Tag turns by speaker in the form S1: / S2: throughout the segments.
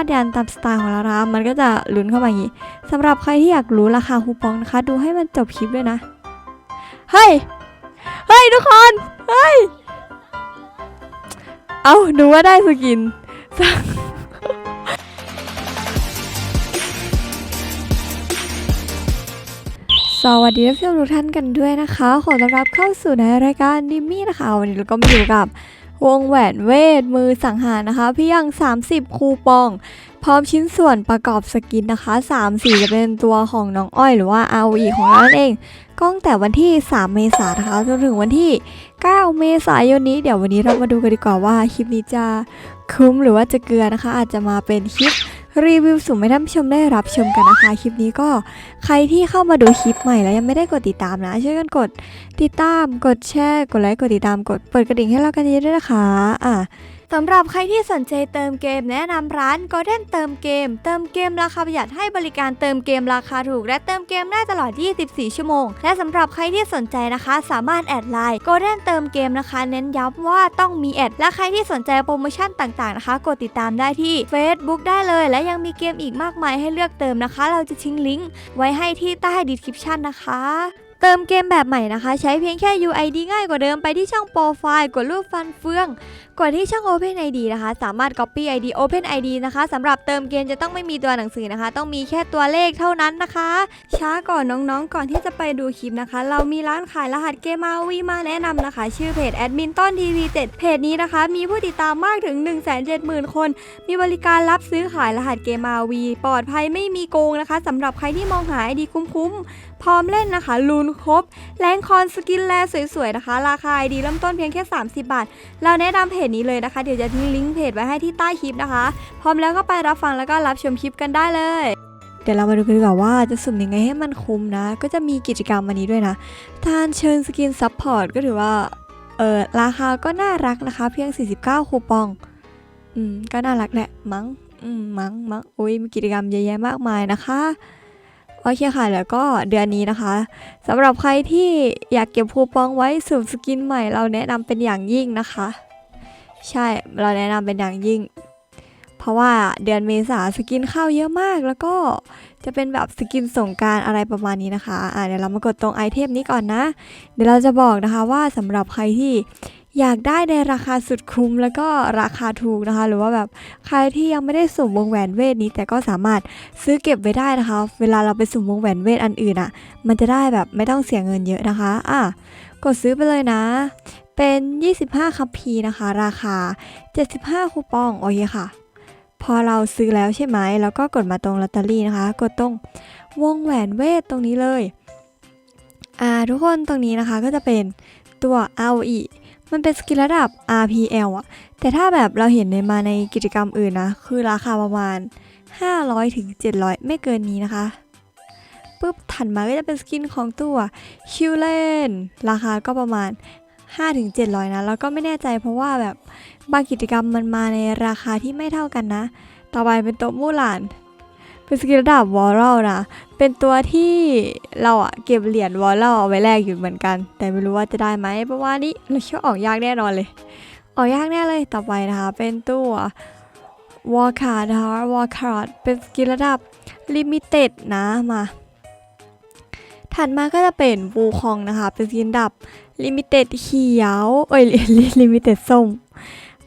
S1: าดยันตามสไตล์ของเรานะคะมันก็จะลุ้นเข้ามาอย่างนี้สำหรับใครที่อยากรู้ราคาคูปองนะคะ ดูให้มันจบคลิปด้วยนะ เฮ้ย เฮ้ยทุกคน เฮ้ย เอาดูว่าได้สกินสวัสดีท่านผู้ชมทุกท่านกันด้วยนะคะ ขอต้อนรับเข้าสู่ในรายการดิมมี่นะคะ วันนี้เราก็มาอยู่กับ วงแหวนเวท มือสังหารนะคะ เพียง 30 คูปอง พร้อมชิ้นส่วนประกอบสกินนะคะ 3 สีจะเป็นตัวของน้องอ้อยหรือว่า ROE ของเรานั่นเองกล้องแต่วันที่ 3 เมษายนนะคะจนถึงวันที่ 9 เมษายนนี้ เดี๋ยววันนี้เรามาดูกันดีกว่าว่าคลิปนี้จะคุ้มหรือว่าจะเกลือนะคะ อาจจะมาเป็นคลิป รีวิวสุ่มให้ท่านผู้ชมได้รับชมกันนะคะ คลิปนี้ก็ใครที่เข้ามาดูคลิปใหม่แล้วยังไม่ได้กดติดตามนะช่วยกันกดติดตาม กดแชร์ กดไลค์ กดติดตาม กดเปิดกระดิ่งให้เรากันเยอะๆด้วยนะคะ อะ สำหรับใครที่สนใจเติมเกมแนะนำร้าน Golden เติมเกม เติมเกมราคาประหยัดให้บริการเติมเกมราคาถูก และเติมเกมได้ตลอด 24 ชั่วโมง และสำหรับใครที่สนใจนะคะ สามารถแอดไลน์ Golden เติมเกมนะคะ เน้นย้ำว่าต้องมีแอด และใครที่สนใจโปรโมชั่นต่างๆนะคะ กดติดตามได้ที่ Facebook ได้เลย และยังมีเกมอีกมากมายให้เลือกเติมนะคะ เราจะทิ้งลิงก์ไว้ให้ที่ใต้ description นะคะ เติมเกมแบบใหม่นะคะ ใช้เพียงแค่ UID ง่ายกว่าเดิมไปที่ช่องโปรไฟล์กดรูปฟันเฟือง กดที่ช่อง Open ID นะคะ สามารถ Copy ID Open ID นะคะสำหรับเติมเกมจะต้องไม่มีตัวหนังสือนะคะ ต้องมีแค่ตัวเลขเท่านั้นนะคะ ช้าก่อนน้องๆ ก่อนที่จะไปดูคลิปนะคะ เรามีร้านขายรหัสเกมมาวีมาแนะนำนะคะ ชื่อเพจแอดมินต้นทีวี7เพจนี้นะคะ มีผู้ติดตามมากถึง 170,000 คน มีบริการรับซื้อขายรหัสเกมมาวีปลอดภัยไม่มีโกงนะคะสำหรับใครที่มองหาไอดีคุ้มๆ พร้อมเล่นนะคะลูนครบแรงคอนสกินแลสวยๆนะคะ ราคาไอดีเริ่มต้นเพียงแค่ 30 บาท เราแนะนำเพจนี้เลยนะคะ เดี๋ยวจะทิ้งลิงก์เพจไว้ให้ที่ใต้คลิปนะคะ พร้อมแล้วก็ไปรับฟังแล้วก็รับชมคลิปกันได้เลยเดี๋ยวเรามาดูกันดีกว่าว่าจะสุ่มยังไงให้มันคุ้มนะ ก็จะมีกิจกรรมวันนี้ด้วยนะทานเชิญสกินซัพพอร์ตก็ถือว่าเออราคาก็น่ารักนะคะ เพียง 49 คูปอง อืม ก็น่ารักแหละ มั้ง อืม มั้ง มั้งอุ้ยมีกิจกรรมเยอะแยะมากมายนะคะ โอเคค่ะ แล้วก็เดือนนี้นะคะสำหรับใครที่อยากเก็บคูปองไว้สุ่มสกินใหม่ เราแนะนำเป็นอย่างยิ่งนะคะ ใช่เราแนะนำเป็นอย่างยิ่ง เพราะว่าเดือนเมษาสกินเข้าเยอะมาก แล้วก็จะเป็นแบบสกินสงการอะไรประมาณนี้นะคะอ่าเดี๋ยวเรามากดตรงไอเทมนี้ก่อนนะ เดี๋ยวเราจะบอกนะคะว่าสำหรับใครที่ อยากได้ในราคาสุดคุ้มแล้วก็ราคาถูกนะคะ หรือว่าแบบใครที่ยังไม่ได้สุ่มวงแหวนเวทนี้ แต่ก็สามารถซื้อเก็บไว้ได้นะคะ เวลาเราไปสุ่มวงแหวนเวทอันอื่นอะ่ะ มันจะได้แบบไม่ต้องเสียเงินเยอะนะคะอะกดซื้อไปเลยนะ เป็น 25 คัพพีร์นะคะ ราคา 75 คูปองโอเคค่ะ พอเราซื้อแล้วใช่ไหมแล้วก็กดมาตรงลอตเตอรี่นะคะ กดตรงวงแหวนเวทตรงนี้เลย อ่าทุกคนตรงนี้นะคะก็จะเป็นตัว ROE มันเป็นสกิลระดับ RPL อะแต่ถ้าแบบเราเห็นในมาในกิจกรรมอื่นนะ คือราคาประมาณ 500ถึง700 ไม่เกินนี้นะคะปุ๊บถัดมาก็จะเป็นสกินของตัวชิลเลนราคาก็ประมาณ 5-700 นะ แล้วก็ไม่แน่ใจเพราะว่าแบบบางกิจกรรมมันมาในราคาที่ไม่เท่ากันนะ ต่อไปเป็นโตัวมูหลาน เป็นสกิลระดับวอลเลนะ เป็นตัวที่เราอะเก็บเหรียญวอลเลเอาไว้แลกอยู่เหมือนกัน แต่ไม่รู้ว่าจะได้ไหมเพราะว่านี่เราเชื่อออกยากแน่นอนเลย ออกยากแน่เลยต่อไปนะคะ เป็นตัววอลคาร์ดนะคะวอลคาร์ดเป็นสกิลระดับลิมิเต็ดนะมาถัดมาก็จะเป็นวูคองนะคะ เป็นสกินดับลิมิเต็ดเขียวเอ้ยลิมิเต็ดส้ม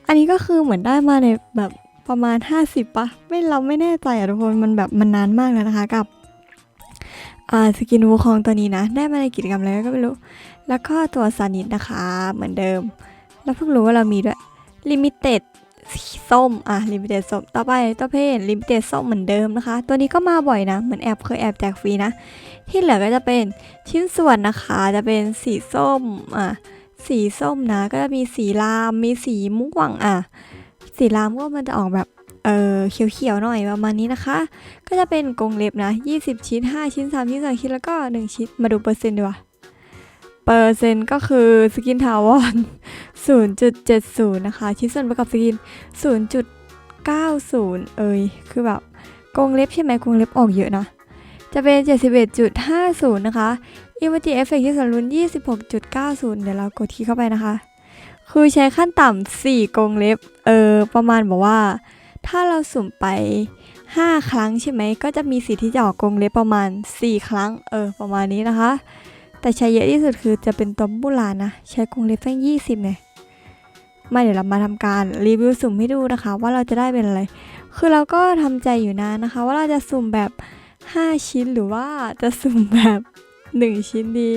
S1: อันนี้ก็คือเหมือนได้มาในแบบ ประมาณ 50ปะไม่เราไม่แน่ใจอะทุกคนมันแบบมันนานมากแล้วนะคะกับอ่าสกินวูคองตัวนี้นะ ได้มาในกิจกรรมอะไรก็ไม่รู้ แล้วก็ตัวซานิดนะคะ เหมือนเดิม แล้วเพิ่งรู้ว่าเรามีด้วยลิมิเต็ดส้ม อะลิมิเต็ดส้ม ต่อไปตัวเพนลิมิเต็ดส้มเหมือนเดิมนะคะ ตัวนี้ก็มาบ่อยนะ เหมือนแอบเคยแอบแจกฟรีนะ ที่เหลือก็จะเป็นชิ้นส่วนนะคะ จะเป็นสีส้ม อะ สีส้มนะ ก็จะมีสีราม มีสีม่วง อะ สีรามก็มันจะออกแบบเออเขียวๆหน่อยประมาณนี้นะคะ ก็จะเป็นกรงเล็บนะ 20 ชิ้น 5 ชิ้น 3 ชิ้น 2 ชิ้น แล้วก็ 1 ชิ้น มาดูเปอร์เซ็นต์ดีกว่า เปอร์เซ็นต์ก็คือสกินทาวอน0.70 นะคะ ชิ้นส่วนประกอบสกิน 0.90 เอ้ย คือแบบกรงเล็บใช่ไหมกรงเล็บออกเยอะนะ จะเป็น 71.50 นะคะ i m o j i Effect ที่สรุน26.90 เดี๋ยวเรากดที่เข้าไปนะคะ คือใช้ขั้นต่ำ4กงเล็บ เออ ประมาณบอกว่า ถ้าเราสุ่มไป 5 ครั้งใช่ไหม ก็จะมีสิทธิ์ที่จะออกกงเล็บประมาณ 4 ครั้ง เออ ประมาณนี้นะคะ แต่ใช้เยอะที่สุดคือจะเป็นตัวบุลานะ ใช้กงเล็บแค่ยี่สิบเนี่ยมาเดี๋ยวเรามาทำการรีวิวสุ่มให้ดูนะคะ ว่าเราจะได้เป็นอะไร คือเราก็ทำใจอยู่นานนะคะ ว่าเราจะสุ่มแบบ 5 ชิ้นหรือว่าจะสุ่มแบบ 1 ชิ้นดี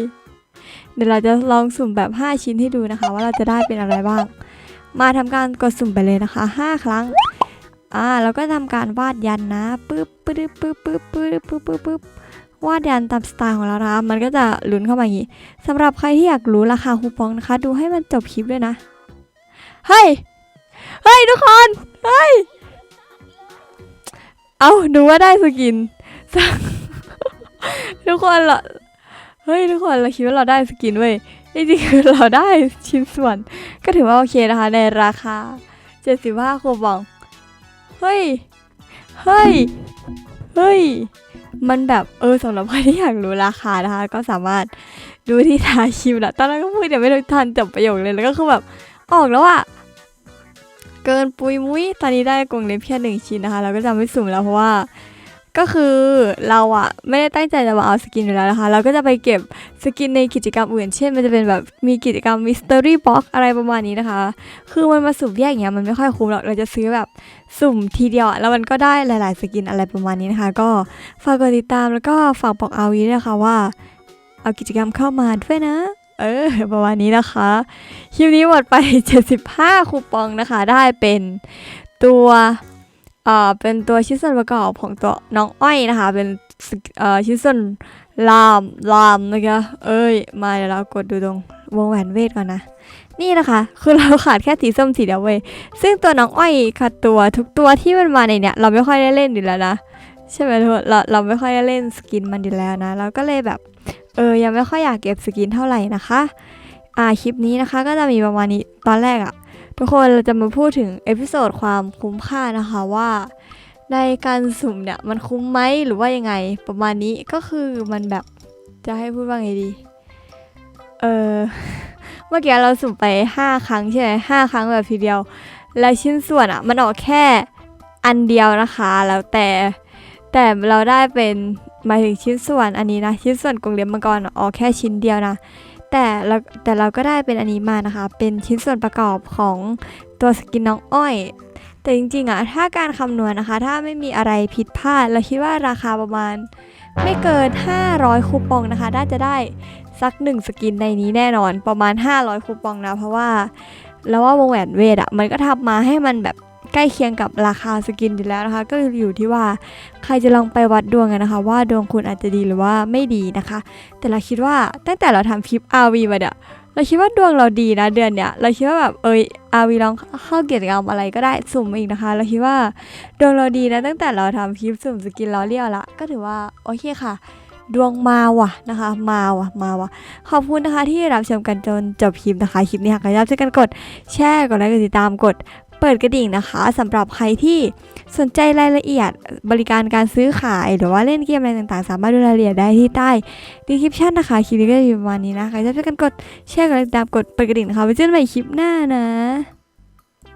S1: เดี๋ยวเราจะลองสุ่มแบบ 5 ชิ้นให้ดูนะคะ ว่าเราจะได้เป็นอะไรบ้าง มาทำการกดสุ่มไปเลยนะคะ 5 ครั้งอ่าแล้วก็ทำการวาดยันนะปึ๊บปึ๊บปึ๊บปึ๊บปึ๊บปึ๊บปึ๊บปึ๊บวาดยันตามสไตล์ของเรานะคะมันก็จะลุ้นเข้ามาอย่างนี้สำหรับใครที่อยากรู้ราคาคูปองนะคะ ดูให้มันจบคลิปด้วยนะเฮ้ยเฮ้ยทุกคนเฮ้ยเอาดูว่าได้สกินทุกคน เฮ้ยทุกคนเราคิดว่าเราได้สกินเว้ยจริงๆคือเราได้ชิ้นส่วน ก็ถือว่าโอเคนะคะ ในราคา 75โคูปอง เฮ้ย เฮ้ย เฮ้ย มันแบบเออสำหรับใครที่อยากรู้ราคานะคะ ก็สามารถดูที่ทาชิมแหละตอนนั้นก็พูดแต่ไม่ได้ทันจบประโยคเลยแล้วก็คือแบบออกแล้วอะเกินปุยมุ้ยตอนนี้ได้กรงเล็บแค่หนึ่งชิ้นนะคะ เราก็จะไม่สุ่มแล้วเพราะว่า ก็คือเราอะไม่ได้ตั้งใจจะมาเอาสกินอยู่แล้วนะคะ เราก็จะไปเก็บสกินในกิจกรรมอื่น เช่น มันจะเป็นแบบมีกิจกรรมมิส t ต r รี่บ็อกอะไรประมาณนี้นะคะ คือมันมาสุ่มแยกอย่างเงี้ยมันไม่ค่อยคุ้มหรอก เราจะซื้อแบบสุ่มทีเดียวแล้วมันก็ได้หลาย ๆ สกินอะไรประมาณนี้นะคะ ก็ฝากกดติดตามแล้วก็ฝากบอกอาวีด้นะคะว่าเอากิจกรรมเข้ามาด้วยนะ เออ ประมาณนี้นะคะ คลิปนี้หมดไป 75 คูปองนะคะ ได้เป็นตัว เอ่อเป็นตัวชิ้นส่วนประกอบของตัวน้องอ้อยนะคะ เป็นเอ่อชิ้นส่วนลามลามนะคะเอ้ย มาเดี๋ยวเรากดดูตรงวงแหวนเวทก่อนนะ นี่นะคะ คือเราขาดแค่สีส้มสีเดียวเว้ยซึ่งตัวน้องอ้อยค่ะตัวทุกตัวที่มันมาในเนี้ยเราไม่ค่อยได้เล่นอยู่แล้วนะใช่ไหมทุกคนเราเราไม่ค่อยได้เล่นสกินมันอยู่แล้วนะ เราก็เลยแบบเออยังไม่ค่อยอยากเก็บสกินเท่าไหร่นะคะ อ่าคลิปนี้นะคะก็จะมีประมาณนี้ตอนแรกอะ ทุกคนเราจะมาพูดถึงเอพิโซดความคุ้มค่านะคะว่าในการสุ่มเนี่ยมันคุ้มไหมหรือว่ายังไงประมาณนี้ก็คือมันแบบจะให้พูดว่าไงดี เออเมื่อกี้เราสุ่มไป 5 ครั้งใช่ไหมห้าครั้งแบบทีเดียว แล้วชิ้นส่วนอะมันออกแค่อันเดียวนะคะ แล้วแต่แต่เราได้เป็นหมายถึงชิ้นส่วนอันนี้นะ ชิ้นส่วนกรงเล็บมังกรออกแค่ชิ้นเดียวนะ แต่เราแต่เราก็ได้เป็นอันนี้มานะคะ เป็นชิ้นส่วนประกอบของตัวสกินน้องอ้อย แต่จริงๆอะถ้าการคำนวณนะคะ ถ้าไม่มีอะไรผิดพลาด เราคิดว่าราคาประมาณ ไม่เกิน 500 คูปองนะคะ น่าจะได้สักหนึ่งสกินในนี้แน่นอนประมาณ 500 คูปองนะเพราะว่าแล้วว่าวงแหวนเวทอะมันก็ทำมาให้มันแบบ ใกล้เคียงกับราคาสกินอยู่แล้วนะคะ ก็อยู่ที่ว่าใครจะลองไปวัดดวงกันนะคะ ว่าดวงคุณอาจจะดีหรือว่าไม่ดีนะคะ แต่เราคิดว่าตั้งแต่เราทำคลิป RV มาเนี่ยเราคิดว่าดวงเราดีนะเดือนเนี้ยเราคิดว่าแบบเอย RV ลองเข้ากิจกรรมอะไรก็ได้สุ่มอีกนะคะ เราคิดว่าดวงเราดีนะตั้งแต่เราทำคลิปสุ่มสกินล้อเลี้ยวละก็ถือว่าโอเคค่ะดวงมาว่ะนะคะ มาว่ะมาว่ะ ขอบคุณนะคะที่รับชมกันจนจบคลิปนะคะ คลิปนี้หากใครชอบช่วยกันกด แชร์กดไลค์กดติดตามกด เปิดกระดิ่งนะคะสำหรับใครที่สนใจรายละเอียดบริการการซื้อขาย หรือว่าเล่นเกมอะไรต่างๆ สามารถดูรายละเอียดได้ที่ใต้ดีคริปชั่นนะคะคลิปนี้ก็จะอยู่ประมาณนี้นะครชอบช่วยกันกดแชร์กดไลค์กดติดตามกดเปิดกระดิ่งนะคะไว้เจอกันใหม่คลิปหน้านะ